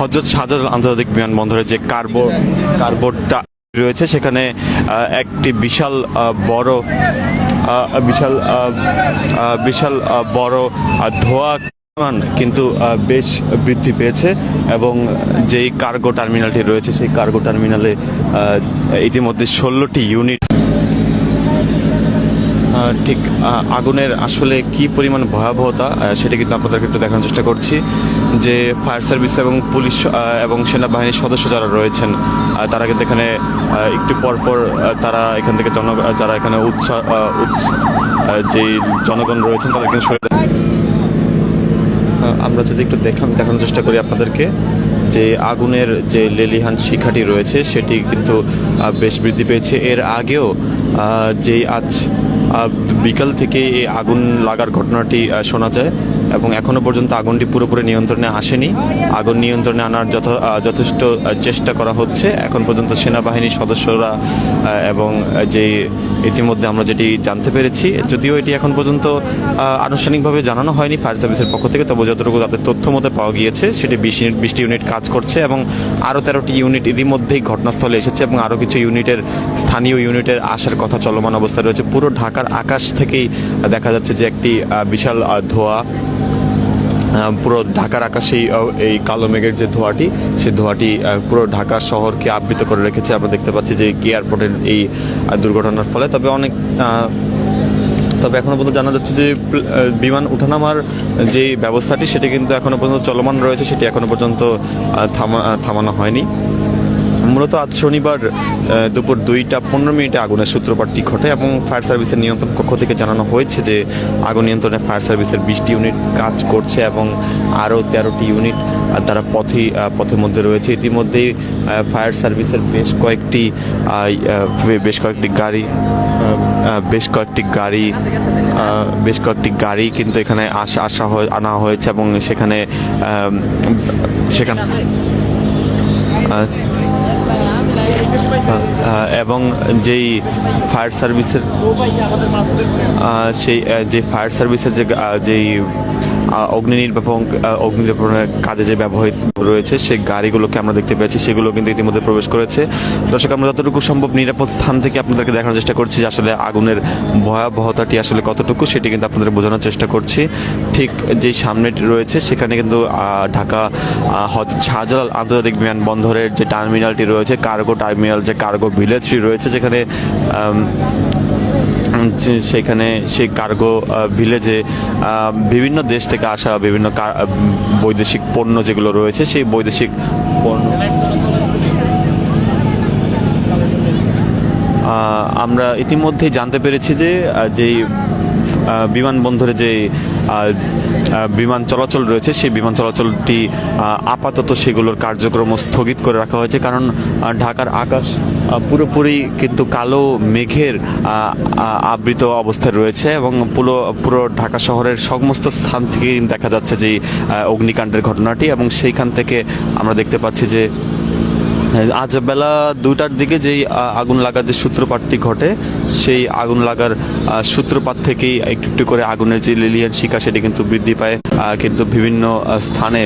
হজরত শাহজালাল আন্তর্জাতিক বিমানবন্দরে যে কার্বো কার্বোর্ডটা রয়েছে, সেখানে একটি বিশাল বড় বিশাল বিশাল বড় ধোঁয়া কিন্তু বেশ বৃদ্ধি পেয়েছে এবং যেই কার্গো টার্মিনালটি রয়েছে, সেই কার্গো টার্মিনালে ইতিমধ্যে ষোলোটি ইউনিট ঠিক আগুনের আসলে কি পরিমাণ ভয়াবহতা সেটা কিন্তু আপনাদেরকে একটু দেখানোর চেষ্টা করছি। যে ফায়ার সার্ভিস এবং পুলিশ এবং সেনাবাহিনীর সদস্য যারা রয়েছেন তারা কিন্তু এখানে একটু পরপর তারা এখান থেকে জন যারা এখানে উৎসাহ উৎস যে জনগণ রয়েছেন তাদের কিন্তু আমরা যদি একটু দেখান, দেখানোর চেষ্টা করি আপনাদেরকে যে আগুনের যে লেলিহান শিখাটি রয়েছে, সেটি কিন্তু বেশ বৃদ্ধি পেয়েছে। এর আগেও যে আজ বিকাল থেকে এই আগুন লাগার ঘটনাটি শোনা যায়। এবং এখনও পর্যন্ত আগুনটি পুরোপুরি নিয়ন্ত্রণে আসেনি। আগুন নিয়ন্ত্রণে আনার যথ যথেষ্ট চেষ্টা করা হচ্ছে। এখন পর্যন্ত সেনাবাহিনীর সদস্যরা এবং যে ইতিমধ্যে আমরা যেটি জানতে পেরেছি, যদিও এটি এখন পর্যন্ত আনুষ্ঠানিকভাবে জানানো হয়নি ফায়ার সার্ভিসের পক্ষ থেকে তবে যতটুকু তাদের তথ্য মতে পাওয়া গিয়েছে, সেটি বিশ বিশটি ইউনিট কাজ করছে এবং আরও তেরোটি ইউনিট ইতিমধ্যেই ঘটনাস্থলে এসেছে এবং আরও কিছু ইউনিটের, স্থানীয় ইউনিটের আসার কথা চলমান অবস্থায় রয়েছে। পুরো ঢাকার আকাশ থেকেই দেখা যাচ্ছে যে একটি বিশাল ধোঁয়া পুরো ঢাকার আকাশেই এই কালো মেঘের যে ধোঁয়াটি, সেই ধোঁয়াটি পুরো ঢাকা শহরকে আবৃত করে রেখেছে। আমরা দেখতে পাচ্ছি যে কে এয়ারপোর্টের এই দুর্ঘটনার ফলে। তবে অনেক তবে এখনও পর্যন্ত জানা যাচ্ছে যে বিমান উঠানামার যে ব্যবস্থাটি, সেটি কিন্তু এখনও পর্যন্ত চলমান রয়েছে। সেটি এখনও পর্যন্ত থামা- থামানো হয়নি। মূলত আজ শনিবার দুপুর দুইটা পনেরো মিনিটে আগুনের সূত্রপাতটি ঘটে এবং ফায়ার সার্ভিসের নিয়ন্ত্রণ কক্ষ থেকে জানানো হয়েছে যে আগুন নিয়ন্ত্রণে ফায়ার সার্ভিসের বিশটি ইউনিট কাজ করছে এবং আরও তেরোটি ইউনিট তারা পথে পথের মধ্যে রয়েছে। ইতিমধ্যেই ফায়ার সার্ভিসের বেশ কয়েকটি বেশ কয়েকটি গাড়ি বেশ কয়েকটি গাড়ি বেশ কয়েকটি গাড়ি কিন্তু এখানে আসা আসা হয়ে আনা হয়েছে এবং সেখানে সেখানে আহ, এবং যেই ফায়ার সার্ভিসের সেই যে ফায়ার সার্ভিসের যে যেই অগ্নি নির্বাপন অগ্নি নির্বাপনের কাজে যে ব্যবহৃত রয়েছে, সেই গাড়িগুলোকে আমরা দেখতে পেয়েছি, সেগুলো কিন্তু ইতিমধ্যে প্রবেশ করেছে। দর্শক, আমরা যতটুকু সম্ভব নিরাপদ স্থান থেকে আপনাদেরকে দেখানোর চেষ্টা করছি যে আসলে আগুনের ভয়াবহতাটি আসলে কতটুকু, সেটি কিন্তু আপনাদের বোঝানোর চেষ্টা করছি। ঠিক যেই সামনেটি রয়েছে, সেখানে কিন্তু ঢাকা হজ- শাহজালাল আন্তর্জাতিক বিমানবন্দরের যে টার্মিনালটি রয়েছে, কার্গো টার্মিনাল, যে কার্গো ভিলেজটি রয়েছে, যেখানে যে সেখানে সেই কার্গো ভিলেজে বিভিন্ন দেশ থেকে আসা বিভিন্ন বৈদেশিক পণ্য যেগুলো রয়েছে, সেই বৈদেশিক পণ্য আমরা ইতিমধ্যে জানতে পেরেছি যে যেই বিমানবন্দরে যে বিমান চলাচল রয়েছে, সেই বিমান চলাচলটি আপাতত সেগুলোর কার্যক্রম স্থগিত করে রাখা হয়েছে। কারণ ঢাকার আকাশ পুরোপুরি কিন্তু কালো মেঘের আবৃত অবস্থায় রয়েছে এবং পুরো পুরো ঢাকা শহরের সমস্ত স্থান থেকেই দেখা যাচ্ছে যে অগ্নিকাণ্ডের ঘটনাটি এবং সেইখান থেকে আমরা দেখতে পাচ্ছি যে আজ বেলা দুটার দিকে যেই আগুন লাগার যে সূত্রপাতটি ঘটে, সেই আগুন লাগার সূত্রপাত থেকেই একটু একটু করে আগুনের যে লিলিয়ান শিকা সেটি কিন্তু বৃদ্ধি পায় কিন্তু বিভিন্ন স্থানে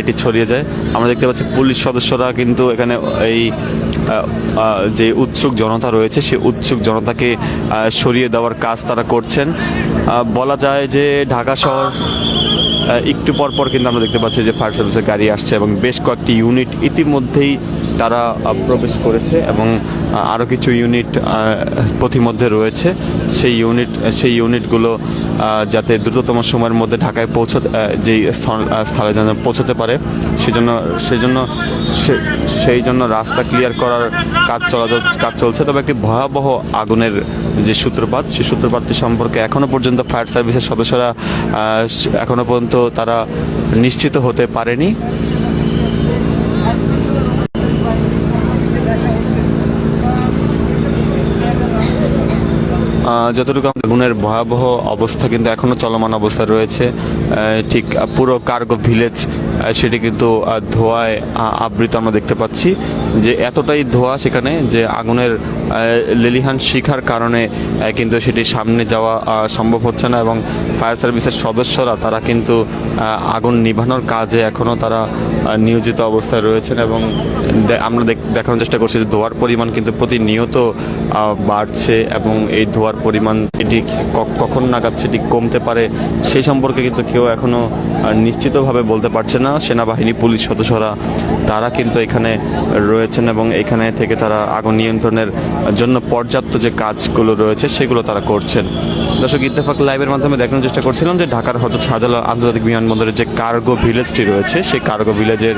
এটি ছড়িয়ে যায়। আমরা দেখতে পাচ্ছি পুলিশ সদস্যরা কিন্তু এখানে এই যে উৎসুক জনতা রয়েছে, সে উৎসুক জনতাকে সরিয়ে দেওয়ার কাজ তারা করছেন। বলা যায় যে ঢাকা শহর একটু পর পর কিন্তু আমরা দেখতে পাচ্ছি যে ফায়ার সার্ভিসের গাড়ি আসছে এবং বেশ কয়েকটি ইউনিট ইতিমধ্যেই তারা প্রবেশ করেছে এবং আরও কিছু ইউনিট পথিমধ্যে রয়েছে। সেই ইউনিট, সেই ইউনিটগুলো যাতে দ্রুততম সময়ের মধ্যে ঢাকায় আহ, যেই স্থল- যেন পৌঁছতে পারে সেজন্য সেজন্য সেই জন্য রাস্তা ক্লিয়ার করার কাজ চলা কাজ চলছে। তবে একটি ভয়াবহ আগুনের যে সূত্রপাত সেই সূত্রপাতটি সম্পর্কে এখনও পর্যন্ত ফায়ার সার্ভিসের সদস্যরা এখনও পর্যন্ত তারা নিশ্চিত হতে পারেনি। যতটুকু আমাদের আগুনের ভয়াবহ অবস্থা কিন্তু এখনও চলমান অবস্থা রয়েছে ঠিক পুরো কার্গো ভিলেজ সেটি কিন্তু ধোঁয়ায় আবৃত আমরা দেখতে পাচ্ছি যে এতটাই ধোঁয়া সেখানে যে আগুনের লেলিহান শিখার কারণে কিন্তু সেটি সামনে যাওয়া সম্ভব হচ্ছে না এবং ফায়ার সার্ভিসের সদস্যরা, তারা কিন্তু আগুন নিভানোর কাজে এখনও তারা নিয়োজিত অবস্থায় রয়েছেন এবং আমরা দেখ- দেখানোর চেষ্টা করছি যে ধোয়ার পরিমাণ কিন্তু প্রতিনিয়ত বাড়ছে এবং এই ধোয়ার পরিমাণ এটি কখন নাগাদ সেটি কমতে পারে, সেই সম্পর্কে কিন্তু কেউ এখনও নিশ্চিতভাবে বলতে পারছে না। সেনাবাহিনী, পুলিশ সদস্যরা, তারা কিন্তু এখানে রয়েছেন এবং এখানে থেকে তারা আগুন নিয়ন্ত্রণের জন্য পর্যাপ্ত যে কাজগুলো রয়েছে সেগুলো তারা করছেন। দর্শক, ইত্তেফাক লাইভের মাধ্যমে দেখানোর চেষ্টা করছিলাম যে ঢাকার হজরত শাহজালাল আন্তর্জাতিক বিমানবন্দরের যে কার্গো ভিলেজটি রয়েছে, সেই কার্গো ভিলেজের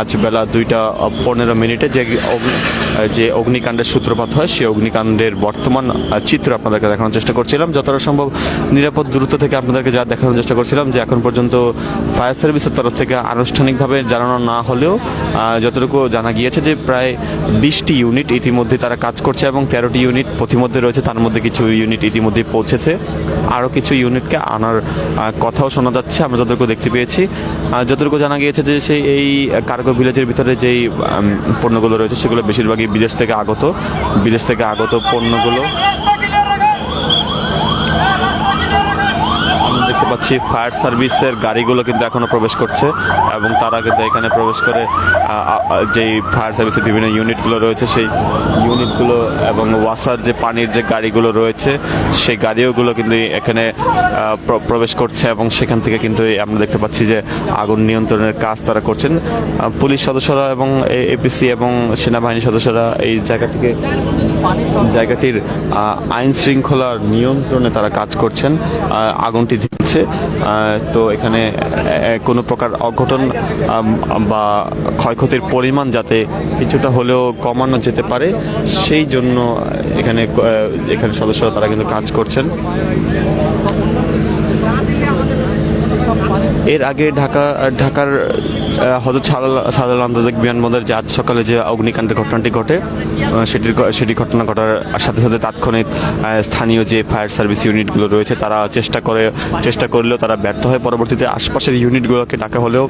আজ বেলা দুইটা পনেরো মিনিটে যে যে অগ্নিকাণ্ডের সূত্রপাত হয়, সেই অগ্নিকাণ্ডের বর্তমান চিত্র আপনাদেরকে দেখানোর চেষ্টা করছিলাম। যতটা সম্ভব নিরাপদ দূরত্ব থেকে আপনাদেরকে যা দেখানোর চেষ্টা করছিলাম যে এখন পর্যন্ত ফায়ার সার্ভিসের তরফ থেকে আনুষ্ঠানিকভাবে জানানো না হলেও যতটুকু জানা গিয়েছে যে প্রায় বিশটি ইউনিট ইতিমধ্যে তারা কাজ করছে এবং তেরোটি ইউনিট পথিমধ্যে রয়েছে। তার মধ্যে কিছু ইউনিট ইতিমধ্যে পৌঁছেছে। আরও কিছু ইউনিটকে আনার কথাও শোনা যাচ্ছে, আমরা যতটুকু দেখতে পেয়েছি। যতটুকু জানা গিয়েছে যে সেই এই কার্গো ভিলেজের ভিতরে যেই পণ্যগুলো রয়েছে, সেগুলো বেশিরভাগই বিদেশ থেকে আগত। বিদেশ থেকে আগত পণ্যগুলো দেখতে পাচ্ছি ফায়ার সার্ভিসের গাড়িগুলো কিন্তু এখনও প্রবেশ করছে এবং তারা কিন্তু এখানে প্রবেশ করে যেই ফায়ার সার্ভিসের বিভিন্ন ইউনিটগুলো রয়েছে, সেই ইউনিটগুলো এবং ওয়াসার যে পানির যে গাড়িগুলো রয়েছে, সেই গাড়িওগুলো কিন্তু এখানে প্র- প্রবেশ করছে এবং সেখান থেকে কিন্তু আমরা দেখতে পাচ্ছি যে আগুন নিয়ন্ত্রণের কাজ তারা করছেন। পুলিশ সদস্যরা এবং এপিসি এবং সেনাবাহিনী সদস্যরা এই জায়গাটিকে, জায়গাটির আইন শৃঙ্খলার নিয়ন্ত্রণে তারা কাজ করছেন। আগুনটি দিচ্ছে তো এখানে কোনো প্রকার অঘটন বা ক্ষয়ক্ষতির পরিমাণ যাতে কিছুটা হলেও কমানো যেতে পারে, সেই জন্য এখানে এখানে সদস্যরা তারা কিন্তু কাজ করছেন। এর আগে ঢাকা, ঢাকার হজরত সাধারণ আন্তর্জাতিক বিমানবন্দর যে আজ সকালে যে অগ্নিকাণ্ডের ঘটনাটি ঘটে সেটির সেটি ঘটনা ঘটার সাথে সাথে তাৎক্ষণিক স্থানীয় যে ফায়ার সার্ভিস ইউনিটগুলো রয়েছে, তারা চেষ্টা করে, চেষ্টা করলেও তারা ব্যর্থ হয় পরবর্তীতে আশপাশের ইউনিটগুলোকে ডাকা হলেও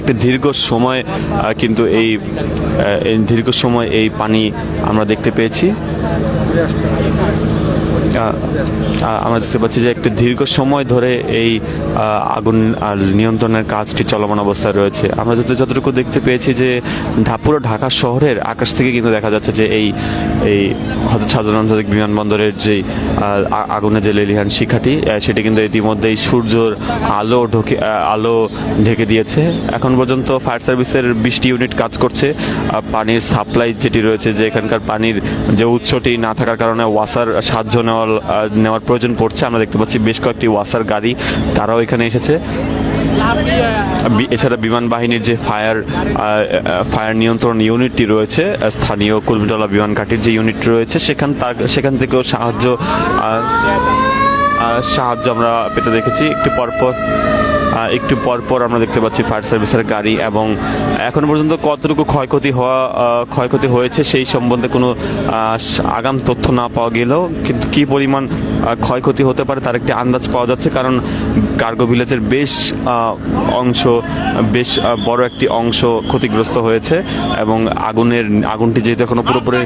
একটা দীর্ঘ সময় কিন্তু এই দীর্ঘ সময় এই পানি আমরা দেখতে পেয়েছি। আমরা দেখতে পাচ্ছি যে একটি দীর্ঘ সময় ধরে এই আগুন আর নিয়ন্ত্রণের কাজটি চলমান অবস্থায় রয়েছে। আমরা যত, যতটুকু দেখতে পেয়েছি যে পুরো ঢাকা শহরের আকাশ থেকে কিন্তু দেখা যাচ্ছে যে এই এই হয়তো সাধারণ আন্তর্জাতিক বিমানবন্দরের যে আগুনের যে লেলিহান শিখাটি সেটি কিন্তু ইতিমধ্যেই সূর্যর আলো ঢোকে আলো ঢেকে দিয়েছে। এখন পর্যন্ত ফায়ার সার্ভিসের বিশটি ইউনিট কাজ করছে। পানির সাপ্লাই যেটি রয়েছে যে এখানকার পানির যে উৎসটি না থাকার কারণে ওয়াসার সাহায্য নেওয়ার নেওয়ার প্রয়োজন পড়ছে। আমরা দেখতে পাচ্ছি বেশ কয়েকটি ওয়াসার গাড়ি, তারাও এখানে এসেছে। এছাড়া বিমান বাহিনীর যে ফায়ার ফায়ার নিয়ন্ত্রণ ইউনিটটি রয়েছে স্থানীয় কুলমিটলা বিমান ঘাটির যে ইউনিটটি রয়েছে, সেখান তার- সেখান থেকেও সাহায্য সাহায্য আমরা পেতে দেখেছি। একটু পরপর একটু পরপর আমরা দেখতে পাচ্ছি ফায়ার সার্ভিসের গাড়ি এবং এখনও পর্যন্ত কতটুকু ক্ষয়ক্ষতি হওয়া ক্ষয়ক্ষতি হয়েছে সেই সম্বন্ধে কোনো আগাম তথ্য না পাওয়া গেলেও কিন্তু কী পরিমাণ ক্ষয়ক্ষতি হতে পারে তার একটি আন্দাজ পাওয়া যাচ্ছে কারণ কার্গো ভিলেজের বেশ অংশ, বেশ বড় একটি অংশ ক্ষতিগ্রস্ত হয়েছে এবং আগুনের, আগুনটি যেহেতু এখনও পুরোপুরি,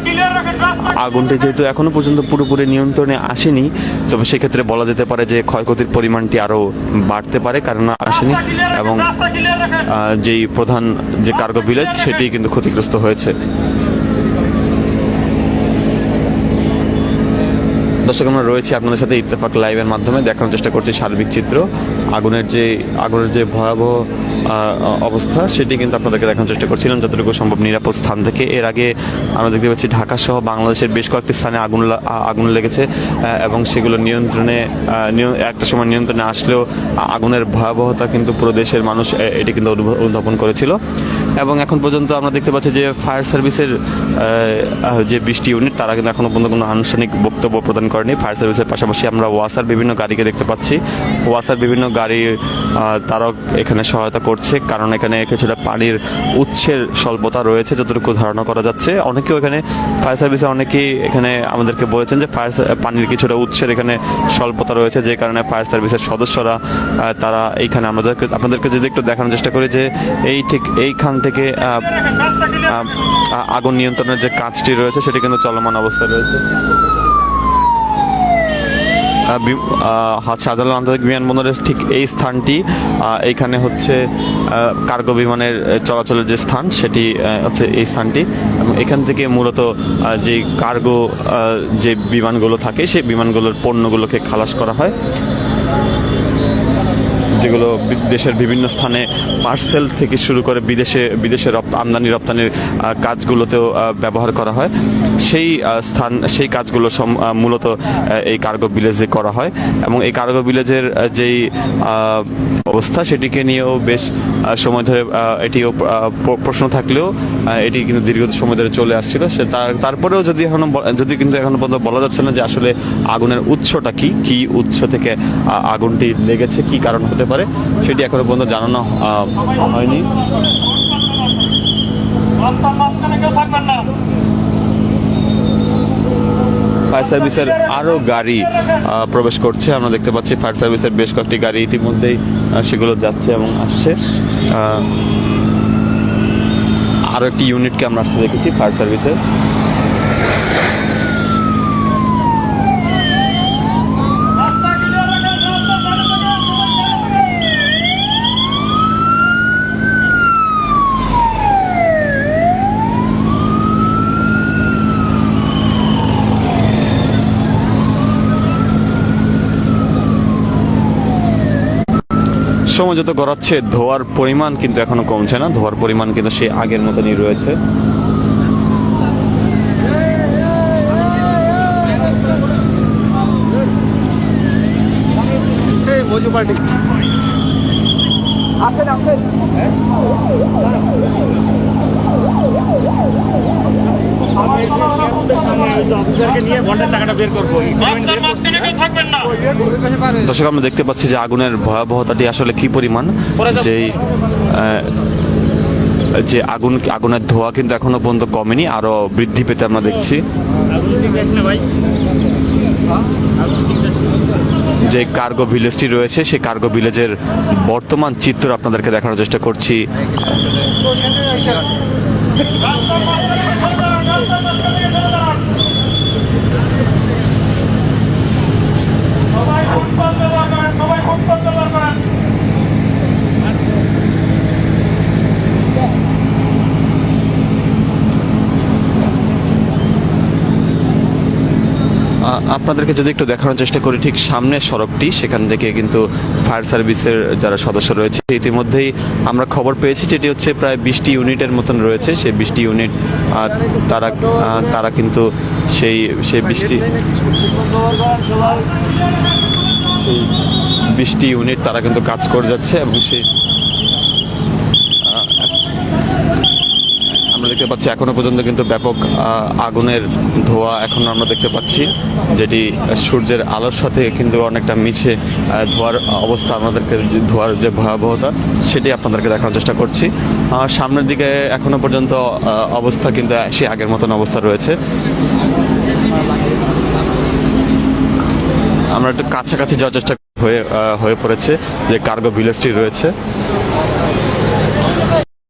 আগুনটি যেহেতু এখনও পর্যন্ত পুরোপুরি নিয়ন্ত্রণে আসেনি, তবে সেক্ষেত্রে বলা যেতে পারে যে ক্ষয়ক্ষতির পরিমাণটি আরও বাড়তে পারে। কারণ আসেনি এবং যেই প্রধান যে কার্গো ভিলেজ সেটি কিন্তু ক্ষতিগ্রস্ত হয়েছে। দর্শক আমরা রয়েছি আপনাদের সাথে ইত্তেফাক লাইভের মাধ্যমে। দেখানোর চেষ্টা করছি সার্বিক চিত্র। আগুনের যে আগুনের যে ভয়াবহ অবস্থা, সেটি কিন্তু আপনাদেরকে দেখানোর চেষ্টা করছিলাম, যতটুকু সম্ভব নিরাপদ স্থান থেকে। এর আগে আমরা দেখতে পাচ্ছি ঢাকা সহ বাংলাদেশের বেশ কয়েকটি স্থানে আগুন আগুন লেগেছে এবং সেগুলো নিয়ন্ত্রণে একটা সময় নিয়ন্ত্রণে আসলেও আগুনের ভয়াবহতা কিন্তু পুরো দেশের মানুষ এটি কিন্তু উদ্ভাবন অনুধাবন করেছিল। এবং এখন পর্যন্ত আমরা দেখতে পাচ্ছি যে ফায়ার সার্ভিসের যে বৃষ্টি ইউনিট তারা কিন্তু এখনও পর্যন্ত কোনো আনুষ্ঠানিক বক্তব্য প্রদান করেনি। ফায়ার সার্ভিসের পাশাপাশি আমরা ওয়াসার বিভিন্ন গাড়িকে দেখতে পাচ্ছি। ওয়াসার বিভিন্ন গাড়ি তারাও এখানে সহায়তা করছে, কারণ এখানে কিছুটা পানির উৎসের স্বল্পতা রয়েছে, যতটুকু ধারণা করা যাচ্ছে। অনেকেও এখানে ফায়ার সার্ভিসে অনেকেই এখানে আমাদেরকে বলেছেন যে ফায়ার পানির কিছুটা উৎসের এখানে স্বল্পতা রয়েছে, যে কারণে ফায়ার সার্ভিসের সদস্যরা তারা এইখানে আমাদেরকে, আপনাদেরকে যদি একটু দেখানোর চেষ্টা করি যে এই ঠিক এইখান থেকে আগুন নিয়ন্ত্রণের যে কাজটি রয়েছে, সেটি কিন্তু চলমান অবস্থায় রয়েছে। শাহজালাল আন্তর্জাতিক বিমানবন্দরের ঠিক এই স্থানটি এইখানে হচ্ছে কার্গো বিমানের চলাচলের যে স্থান, সেটি হচ্ছে এই স্থানটি। এবং এখান থেকে মূলত যে কার্গো যে বিমানগুলো থাকে, সেই বিমানগুলোর পণ্যগুলোকে খালাস করা হয়। যেগুলো দেশের বিভিন্ন স্থানে পার্সেল থেকে শুরু করে বিদেশে বিদেশে রপ্ত, আমদানি রপ্তানির কাজগুলোতেও ব্যবহার করা হয়। সেই স্থান, সেই কাজগুলো মূলত এই কার্গো ভিলেজে করা হয় এবং এই কার্গো ভিলেজের যেই অবস্থা সেটিকে নিয়েও বেশ সময় ধরে এটিও প্রশ্ন থাকলেও এটি কিন্তু দীর্ঘ সময় ধরে চলে আসছিল। সে তার- তারপরেও যদি এখনও যদি কিন্তু এখনও পর্যন্ত বলা যাচ্ছে না যে আসলে আগুনের উৎসটা কি কি উৎস থেকে আগুনটি লেগেছে, কি কারণ হতে পারে, সেটি এখনও পর্যন্ত জানানো হয়নি। ফায়ার সার্ভিসের আরও গাড়ি প্রবেশ করছে। আমরা দেখতে পাচ্ছি ফায়ার সার্ভিসের বেশ কয়েকটি গাড়ি ইতিমধ্যেই সেগুলো যাচ্ছে এবং আসছে। আরও একটি ইউনিটকে আমরা আসতে দেখেছি ফায়ার সার্ভিসের। সময় যত গড়াচ্ছে, ধোয়ার পরিমাণ কিন্তু এখনও কমছে না। ধোয়ার পরিমাণ কিন্তু সেই আগের মতনই রয়েছে। অফিসারকে নিয়ে দর্শক, আমরা দেখতে পাচ্ছি যে আগুনের ভয়াবহতাটি আসলে কি পরিমাণ? যেই যে আগুন, আগুনের ধোঁয়া কিন্তু এখনও পর্যন্ত কমেনি, আরও বৃদ্ধি পেতে আমরা দেখছি। যে কার্গো ভিলেজটি রয়েছে, সেই কার্গো ভিলেজের বর্তমান চিত্র আপনাদেরকে দেখানোর চেষ্টা করছি। সবাই সবাই ফুটপাত ব্যবহার করেন আ- আপনাদেরকে যদি একটু দেখানোর চেষ্টা করি, ঠিক সামনের সড়কটি, সেখান থেকে কিন্তু ফায়ার সার্ভিসের যারা সদস্য রয়েছে, ইতিমধ্যেই আমরা খবর পেয়েছি যেটি হচ্ছে প্রায় বিশটি ইউনিটের মতন রয়েছে। সেই বিশটি ইউনিট তারা তারা কিন্তু সেই সেই বৃষ্টি বিশটি ইউনিট তারা কিন্তু কাজ করে যাচ্ছে এবং সেই আমরা দেখতে পাচ্ছি, এখনও পর্যন্ত কিন্তু ব্যাপক আগুনের ধোঁয়া এখন আমরা দেখতে পাচ্ছি, যেটি সূর্যের আলোর সাথে কিন্তু অনেকটা মিছে ধোঁয়ার অবস্থা আমাদেরকে, ধোঁয়ার যে ভয়াবহতা, সেটি আপনাদেরকে দেখানোর চেষ্টা করছি। সামনের দিকে এখনও পর্যন্ত অবস্থা কিন্তু সে আগের মতন অবস্থা রয়েছে। আমরা একটু কাছাকাছি যাওয়ার চেষ্টা হয়ে হয়ে পড়েছে, যে কার্গো ভিলেজটি রয়েছে।